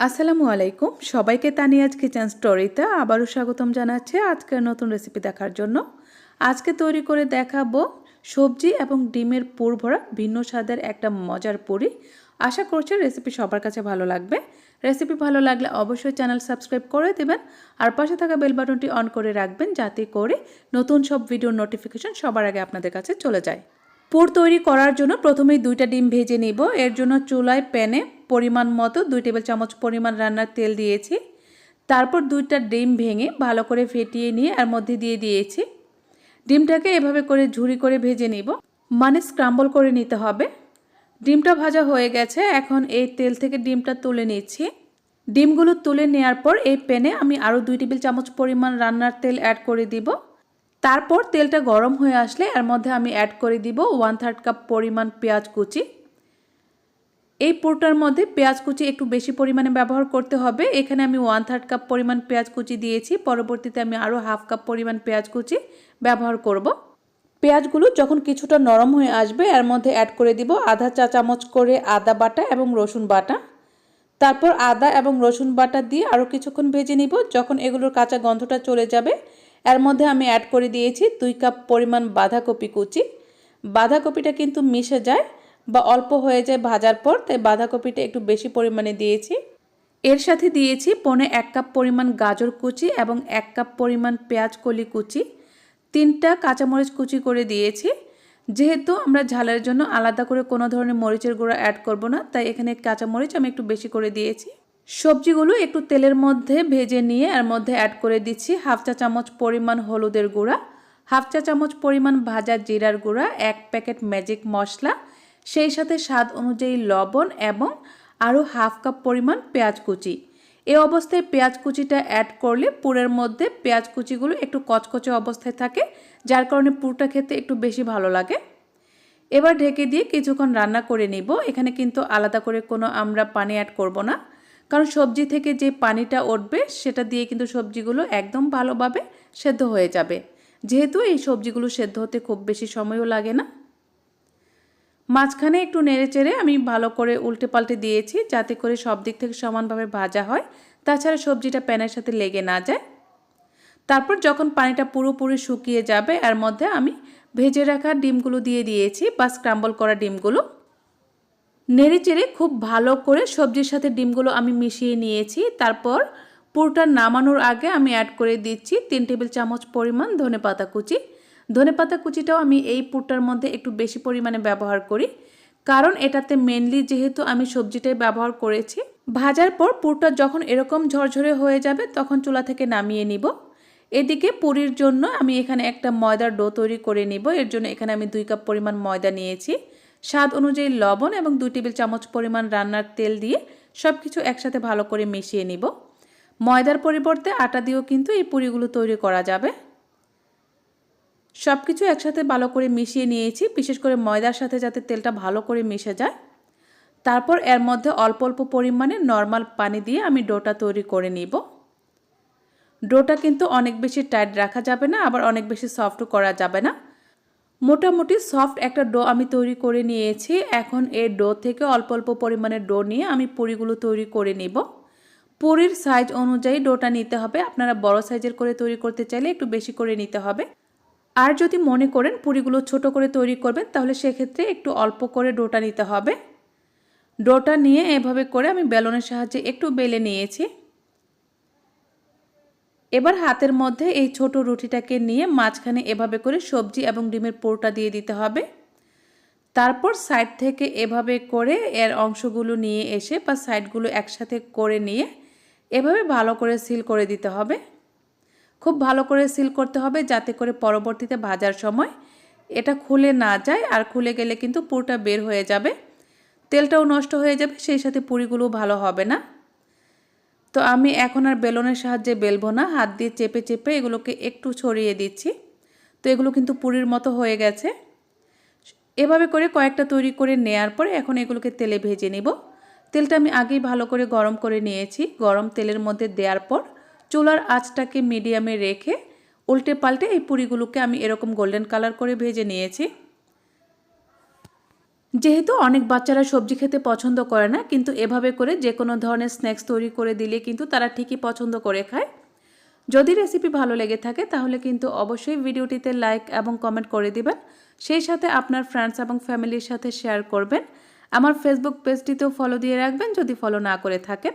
আসসালামু আলাইকুম। সবাইকে তানিয়াজ কিচেন স্টোরিতে আবারও স্বাগতম জানাচ্ছে আজকের নতুন রেসিপি দেখার জন্য। আজকে তৈরি করে দেখাবো সবজি এবং ডিমের পুর ভরা ভিন্ন স্বাদের একটা মজার পুরি। আশা করছি রেসিপি সবার কাছে ভালো লাগবে। রেসিপি ভালো লাগলে অবশ্যই চ্যানেল সাবস্ক্রাইব করে দেবেন আর পাশে থাকা বেল বাটনটি অন করে রাখবেন যাতে করে নতুন সব ভিডিওর নোটিফিকেশন সবার আগে আপনাদের কাছে চলে যায়। পুর তৈরি করার জন্য প্রথমেই দুইটা ডিম ভেজে নিব। এর জন্য চুলায় প্যানে পরিমাণ মতো, দুই টেবিল চামচ পরিমাণ রান্নার তেল দিয়েছি। তারপর দুইটা ডিম ভেঙে ভালো করে ফেটিয়ে নিয়ে এর মধ্যে দিয়ে দিয়েছি। ডিমটাকে এভাবে করে ঝুরি করে ভেজে নিব মানে স্ক্রাম্বল করে নিতে হবে। ডিমটা ভাজা হয়ে গেছে, এখন এই তেল থেকে ডিমটা তুলে নিচ্ছি। ডিমগুলো তুলে নেওয়ার পর এই প্যানে আমি আরও দুই টেবিল চামচ পরিমাণ রান্নার তেল অ্যাড করে দিব। তারপর তেলটা গরম হয়ে আসলে এর মধ্যে আমি অ্যাড করে দিব ওয়ান থার্ড কাপ পরিমাণ পেঁয়াজ কুচি। এই পুরটার মধ্যে পেঁয়াজ কুচি একটু বেশি পরিমাণে ব্যবহার করতে হবে। এখানে আমি ওয়ান থার্ড কাপ পরিমাণ পেঁয়াজ কুচি দিয়েছি। পরবর্তীতে আমি আরও হাফ কাপ পরিমাণ পেঁয়াজ কুচি ব্যবহার করব। পেঁয়াজগুলো যখন কিছুটা নরম হয়ে আসবে, এর মধ্যে অ্যাড করে দিব আধা চা চামচ করে আদা বাটা এবং রসুন বাটা। তারপর আদা এবং রসুন বাটা দিয়ে আরও কিছুক্ষণ ভেজে নিব। যখন এগুলোর কাঁচা গন্ধটা চলে যাবে, এর মধ্যে আমি অ্যাড করে দিয়েছি দুই কাপ পরিমাণ বাঁধাকপি কুচি। বাঁধাকপিটা কিন্তু মিশে যায় বা অল্প হয়ে যায় ভাজার পর, তাই বাঁধাকপিটা একটু বেশি পরিমাণে দিয়েছি। এর সাথে দিয়েছি পনে এক কাপ পরিমাণ গাজর কুচি এবং এক কাপ পরিমাণ পেঁয়াজ কলি কুচি। তিনটা কাঁচামরিচ কুচি করে দিয়েছি। যেহেতু আমরা ঝালের জন্য আলাদা করে কোনো ধরনের মরিচের গুঁড়া অ্যাড করব না, তাই এখানে কাঁচামরিচ আমি একটু বেশি করে দিয়েছি। সবজিগুলো একটু তেলের মধ্যে ভেজে নিয়ে এর মধ্যে অ্যাড করে দিচ্ছি হাফ চা চামচ পরিমাণ হলুদের গুঁড়া, হাফ চা চামচ পরিমাণ ভাজা জিরার গুঁড়া, এক প্যাকেট ম্যাজিক মশলা সেই সাথে স্বাদ অনুযায়ী লবণ এবং আরও হাফ কাপ পরিমাণ পেঁয়াজ কুচি। এ অবস্থায় পেঁয়াজ কুচিটা অ্যাড করলে পুরের মধ্যে পেঁয়াজ কুচিগুলো একটু কচকচে অবস্থায় থাকে, যার কারণে পুরটা খেতে একটু বেশি ভালো লাগে। এবার ঢেকে দিয়ে কিছুক্ষণ রান্না করে নিব। এখানে কিন্তু আলাদা করে কোনো আমরা পানি অ্যাড করব না, কারণ সবজি থেকে যে পানিটা উঠবে, সেটা দিয়ে কিন্তু সবজিগুলো একদম ভালোভাবে সেদ্ধ হয়ে যাবে। যেহেতু এই সবজিগুলো সেদ্ধ হতে খুব বেশি সময়ও লাগে না। মাঝখানে একটু নেড়ে চেড়ে আমি ভালো করে উল্টে পাল্টে দিয়েছি, যাতে করে সব দিক থেকে সমানভাবে ভাজা হয়। তাছাড়া সবজিটা প্যানের সাথে লেগে না যায়। তারপর যখন পানিটা পুরোপুরি শুকিয়ে যাবে, এর মধ্যে আমি ভেজে রাখা ডিমগুলো দিয়ে দিয়েছি বা স্ক্রাম্বল করা ডিমগুলো। নেড়ে চেড়ে খুব ভালো করে সবজির সাথে ডিমগুলো আমি মিশিয়ে নিয়েছি। তারপর পুরোটা নামানোর আগে আমি অ্যাড করে দিচ্ছি তিন টেবিল চামচ পরিমাণ ধনে পাতা কুচি। ধনে পাতা কুচিটাও আমি এই পুরটার মধ্যে একটু বেশি পরিমাণে ব্যবহার করি। কারণ এটাতে মেনলি যেহেতু আমি সবজিটাই ব্যবহার করেছি, ভাজার পর পুরটা যখন এরকম ঝরঝরে হয়ে যাবে তখন চুলা থেকে নামিয়ে নিব। এদিকে পুরির জন্য আমি এখানে একটা ময়দার ডো তৈরি করে নিব। এর জন্য এখানে আমি দুই কাপ পরিমাণ ময়দা নিয়েছি। স্বাদ অনুযায়ী লবণ এবং দুই টেবিল চামচ পরিমাণ রান্নার তেল দিয়ে সব কিছু একসাথে ভালো করে মিশিয়ে নিব। ময়দার পরিবর্তে আটা দিয়েও কিন্তু এই পুরিগুলো তৈরি করা যাবে। সব কিছু একসাথে ভালো করে মিশিয়ে নিয়েছি, বিশেষ করে ময়দার সাথে যাতে তেলটা ভালো করে মিশে যায়। তারপর এর মধ্যে অল্প অল্প পরিমাণে নর্মাল পানি দিয়ে আমি ডোটা তৈরি করে নিব। ডোটা কিন্তু অনেক বেশি টাইট রাখা যাবে না, আবার অনেক বেশি সফটও করা যাবে না। মোটামুটি সফট একটা ডো আমি তৈরি করে নিয়েছি। এখন এই ডো থেকে অল্প অল্প পরিমাণে ডো নিয়ে আমি পুরিগুলো তৈরি করে নিব। পুরির সাইজ অনুযায়ী ডোটা নিতে হবে। আপনারা বড় সাইজের করে তৈরি করতে চাইলে একটু বেশি করে নিতে হবে। আর যদি মনে করেন পুরিগুলো ছোট করে তৈরি করবেন, তাহলে সেক্ষেত্রে একটু অল্প করে ডোটা নিতে হবে। ডোটা নিয়ে এভাবে করে আমি বেলনের সাহায্যে একটু বেলে নিয়েছি। এবার হাতের মধ্যে এই ছোট রুটিটাকে নিয়ে মাঝখানে এভাবে করে সবজি এবং ডিমের পোরটা দিয়ে দিতে হবে। তারপর সাইড থেকে এভাবে করে এর অংশগুলো নিয়ে এসে বা সাইডগুলো একসাথে করে নিয়ে এভাবে ভালো করে সিল করে দিতে হবে। খুব ভালো করে সিল করতে হবে যাতে করে পরবর্তীতে ভাজার সময় এটা খুলে না যায় আর খুলে গেলে কিন্তু পুরোটা বের হয়ে যাবে। তেলটাও নষ্ট হয়ে যাবে, সেই সাথে পুরিগুলো ভালো হবে না। তো আমি এখন আর বেলনের সাহায্যে বেলবো না, হাত দিয়ে চেপে চেপে এগুলোকে একটু ছড়িয়ে দিচ্ছি। তো এগুলো কিন্তু পুরীর মতো হয়ে গেছে। এভাবে করে কয়েকটা তৈরি করে নেয়ার পরে এখন এগুলোকে তেলে ভেজে নিব। তেলটা আমি আগেই ভালো করে গরম করে নিয়েছি। গরম তেলের মধ্যে দেওয়ার পর চুলার আঁচটাকে মিডিয়ামে রেখে উল্টে পাল্টে এই পুরিগুলোকে আমি এরকম গোল্ডেন কালার করে ভেজে নিয়েছি। যেহেতু অনেক বাচ্চারা সবজি খেতে পছন্দ করে না, কিন্তু এভাবে করে যে কোনো ধরনের স্ন্যাক্স তৈরি করে দিলে কিন্তু তারা ঠিকই পছন্দ করে খায়। যদি রেসিপি ভালো লেগে থাকে, তাহলে কিন্তু অবশ্যই ভিডিওটিতে লাইক এবং কমেন্ট করে দিবেন। সেই সাথে আপনার ফ্রেন্ডস এবং ফ্যামিলির সাথে শেয়ার করবেন। আমার ফেসবুক পেজটিতেও ফলো দিয়ে রাখবেন, যদি ফলো না করে থাকেন।